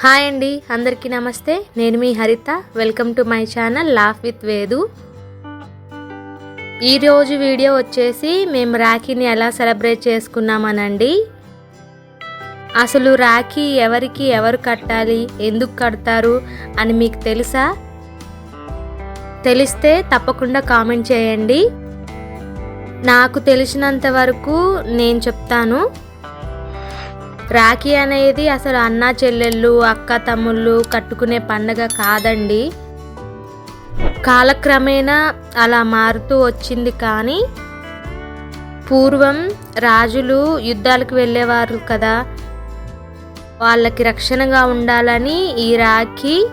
Hi అండి అందరికీ నమస్తే. నేను మీ Haritha. Welcome to my channel laugh with Vedu ఈరోజు వీడియో వచ్చేసి మేము రాఖీని ఎలా సెలబ్రేట్ చేసుకున్నామనండి. అసలు రాఖీ ఎవరికి ఎవరు కట్టాలి ఎందుకు కడతారు అని మీకు తెలుసా? తెలిస్తే తప్పకుండా కామెంట్ చేయండి. నాకు తెలిసినంత వరకు నేను చెప్తాను. రాఖీ అనేది అసలు అన్న చెల్లెళ్ళు అక్క తమ్ముళ్ళు కట్టుకునే పండగ కాదండి. కాలక్రమేణా అలా మారుతూ వచ్చింది కానీ పూర్వం రాజులు యుద్ధాలకు వెళ్ళేవారు కదా. వాళ్ళకి రక్షణగా ఉండాలని ఈ రాఖీ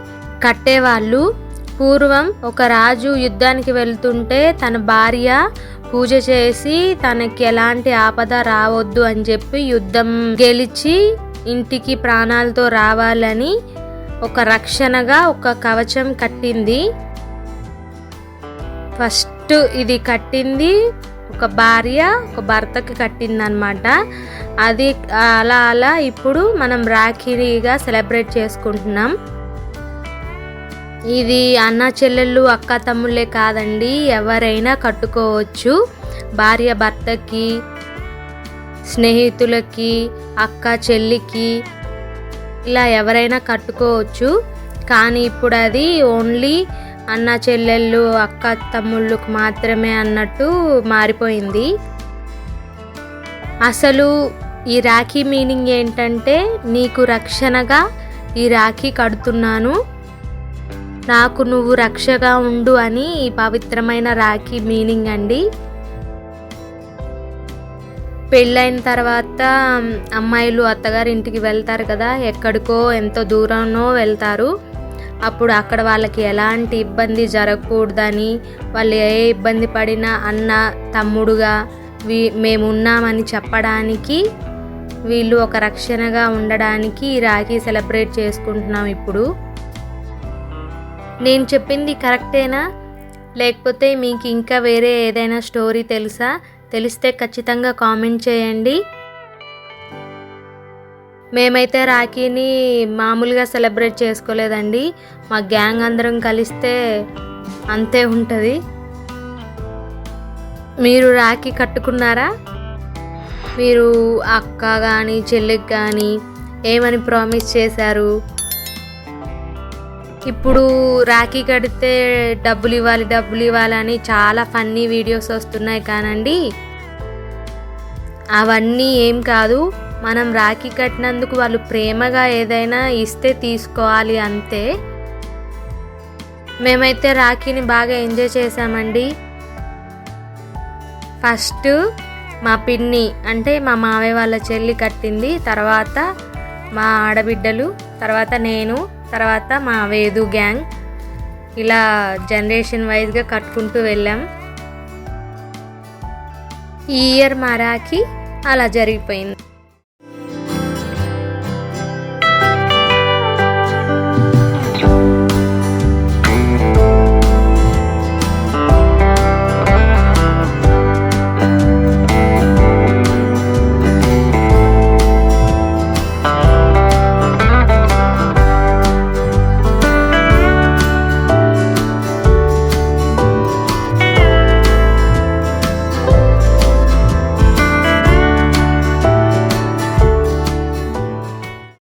కట్టేవాళ్ళు. పూర్వం ఒక రాజు యుద్ధానికి వెళ్తుంటే తన భార్య పూజ చేసి తనకి ఎలాంటి ఆపద రావద్దు అని చెప్పి యుద్ధం గెలిచి ఇంటికి ప్రాణాలతో రావాలని ఒక రక్షణగా ఒక కవచం కట్టింది. ఫస్ట్ ఇది కట్టింది ఒక భార్య ఒక భర్తకి కట్టిందనమాట అది అలా అలా ఇప్పుడు మనం రాఖీగా సెలబ్రేట్ చేసుకుంటున్నాం. ఇది అన్న చెల్లెళ్ళు అక్క తమ్ముళ్ళే కాదండి. ఎవరైనా కట్టుకోవచ్చు. భార్య భర్తకి స్నేహితులకి అక్క చెల్లికి ఇలా ఎవరైనా కట్టుకోవచ్చు. కానీ ఇప్పుడు అది ఓన్లీ అన్న చెల్లెళ్ళు అక్క తమ్ముళ్ళకు మాత్రమే అన్నట్టు మారిపోయింది. అసలు ఈ రాఖీ మీనింగ్ ఏంటంటే నీకు రక్షణగా ఈ రాఖీ కడుతున్నాను. నాకు నువ్వు రక్షగా ఉండు అని ఈ పవిత్రమైన రాఖీ మీనింగ్ అండి. పెళ్ళైన తర్వాత అమ్మాయిలు అత్తగారి ఇంటికి వెళ్తారు కదా ఎక్కడికో ఎంతో దూరంలో వెళ్తారు. అప్పుడు అక్కడ వాళ్ళకి ఎలాంటి ఇబ్బంది జరగకూడదని వాళ్ళు ఏ ఇబ్బంది పడినా అన్న తమ్ముడుగా వీ మేమున్నామని చెప్పడానికి వీళ్ళు ఒక రక్షణగా ఉండడానికి రాఖీ సెలబ్రేట్ చేసుకుంటున్నాం ఇప్పుడు. నేను చెప్పింది కరెక్టేనా? లేకపోతే మీకు ఇంకా వేరే ఏదైనా స్టోరీ తెలుసా? తెలిస్తే ఖచ్చితంగా కామెంట్ చేయండి. మేమైతే రాఖీని మామూలుగా సెలబ్రేట్ చేసుకోలేదండి. మా గ్యాంగ్ అందరం కలిస్తే అంతే ఉంటుంది. మీరు రాఖీ కట్టుకున్నారా? మీరు అక్క కానీ చెల్లికి కానీ ఏమని ప్రామిస్ చేశారు? ఇప్పుడు రాఖీ కడితే డబ్బులు ఇవ్వాలి డబ్బులు ఇవ్వాలని చాలా ఫన్నీ వీడియోస్ వస్తున్నాయి కానండి. అవన్నీ ఏం కాదు మనం రాఖీ కట్టినందుకు వాళ్ళు ప్రేమగా ఏదైనా ఇస్తే తీసుకోవాలి అంతే. మేమైతే రాఖీని బాగా ఎంజాయ్ చేసామండి ఫస్ట్ మా పిన్ని అంటే మా మావయ్య వాళ్ళ చెల్లి కట్టింది తర్వాత మా ఆడబిడ్డలు తర్వాత నేను తర్వాత మా వేదు గ్యాంగ్ ఇలా జనరేషన్ వైజ్గా కట్టుకుంటూ వెళ్ళాం. ఈ ఇయర్ మా రాఖీ అలా జరిగిపోయింది.